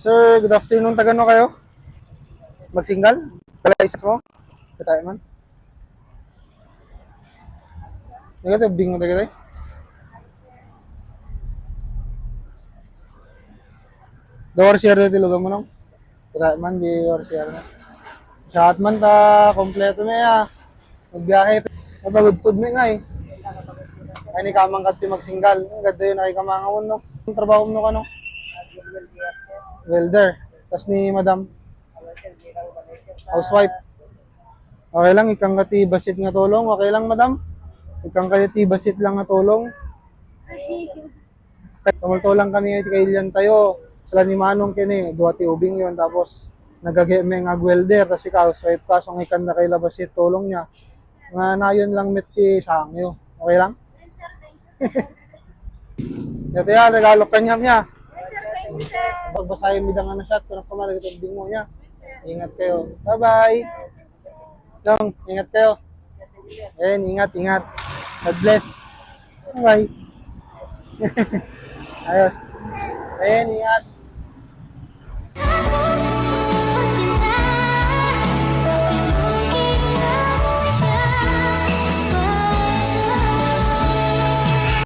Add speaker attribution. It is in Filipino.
Speaker 1: Sir, good afternoon. Tagano kayo? Magsingal? Kalaisas mo? Katay man? Nagate, bing mo tagay? Door share dito lugar mo nung? Katay man, di door share na. Shot man ta, kompleto mo ya. Magbiyahe. Napagudpud mo nga eh. Ay ni kamang kat magsingal. Ang ganda yun, nakikamangawon no. Ang trabaho mo ka no? Welder. Tapos ni madam. Housewife. Okay lang, ikang kati basit nga tulong. Okay lang, madam? Ikang kati basit lang nga tulong. Tumulto lang kami kay Ilian tayo. Sila ni Manong kini, duwa ti ubing yon Tapos, nagageme nga welder. Tapos ikaw, housewife ka. So, ikan na kay labasit tulong niya. Nga nayon lang met ti sangyo. Okay lang? Ito yan, regalo kanyam niya. Pagbasahin mo nga na shot, kung pamalag itong bingo niya. Ingat kayo. Bye-bye. Dong, ingat kayo. Ayan, ingat, ingat. God bless. Bye-bye. Ayos. Ayan, ingat.